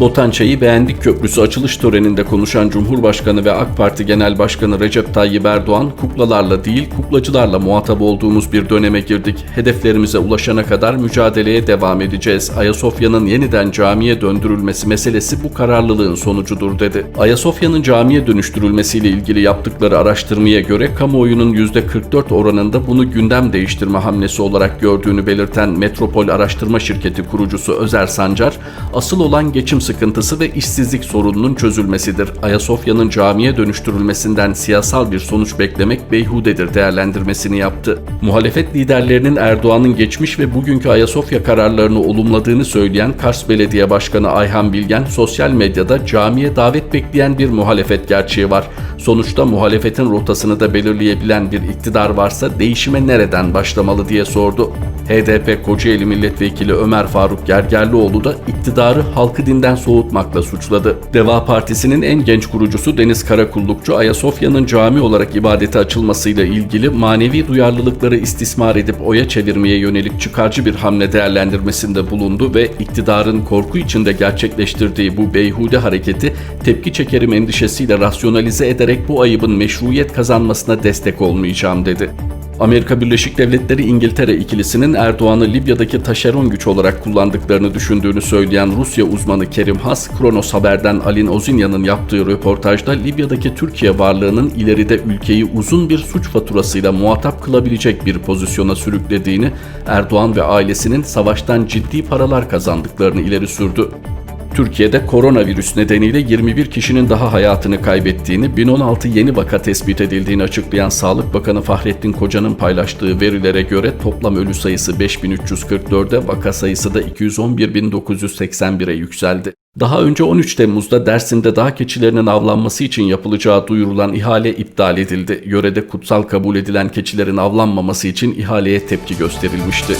Botançayı Beğendik Köprüsü açılış töreninde konuşan Cumhurbaşkanı ve AK Parti Genel Başkanı Recep Tayyip Erdoğan, kuklalarla değil kuklacılarla muhatap olduğumuz bir döneme girdik. Hedeflerimize ulaşana kadar mücadeleye devam edeceğiz. Ayasofya'nın yeniden camiye döndürülmesi meselesi bu kararlılığın sonucudur dedi. Ayasofya'nın camiye dönüştürülmesiyle ilgili yaptıkları araştırmaya göre kamuoyunun %44 oranında bunu gündem değiştirme hamlesi olarak gördüğünü belirten Metropol Araştırma Şirketi kurucusu Özer Sancar, asıl olan geçim sıkıntısı ve işsizlik sorununun çözülmesidir. Ayasofya'nın camiye dönüştürülmesinden siyasal bir sonuç beklemek beyhudedir değerlendirmesini yaptı. Muhalefet liderlerinin Erdoğan'ın geçmiş ve bugünkü Ayasofya kararlarını olumladığını söyleyen Kars Belediye Başkanı Ayhan Bilgen, sosyal medyada camiye davet bekleyen bir muhalefet gerçeği var. Sonuçta muhalefetin rotasını da belirleyebilen bir iktidar varsa değişime nereden başlamalı diye sordu. HDP Kocaeli Milletvekili Ömer Faruk Gergerlioğlu da iktidarı halkı dinden soğutmakla suçladı. Deva Partisi'nin en genç kurucusu Deniz Karakullukçu Ayasofya'nın cami olarak ibadete açılmasıyla ilgili manevi duyarlılıkları istismar edip oya çevirmeye yönelik çıkarcı bir hamle değerlendirmesinde bulundu ve iktidarın korku içinde gerçekleştirdiği bu beyhude hareketi tepki çekerim endişesiyle rasyonalize ederek bu ayıbın meşruiyet kazanmasına destek olmayacağım dedi. Amerika Birleşik Devletleri İngiltere ikilisinin Erdoğan'ı Libya'daki taşeron güç olarak kullandıklarını düşündüğünü söyleyen Rusya uzmanı Kerim Has, Kronos Haber'den Alin Ozinya'nın yaptığı röportajda Libya'daki Türkiye varlığının ileride ülkeyi uzun bir suç faturasıyla muhatap kılabilecek bir pozisyona sürüklediğini, Erdoğan ve ailesinin savaştan ciddi paralar kazandıklarını ileri sürdü. Türkiye'de koronavirüs nedeniyle 21 kişinin daha hayatını kaybettiğini, 1016 yeni vaka tespit edildiğini açıklayan Sağlık Bakanı Fahrettin Koca'nın paylaştığı verilere göre toplam ölü sayısı 5344'e, vaka sayısı da 211.981'e yükseldi. Daha önce 13 Temmuz'da Dersim'de dağ keçilerinin avlanması için yapılacağı duyurulan ihale iptal edildi. Yörede kutsal kabul edilen keçilerin avlanmaması için ihaleye tepki gösterilmişti.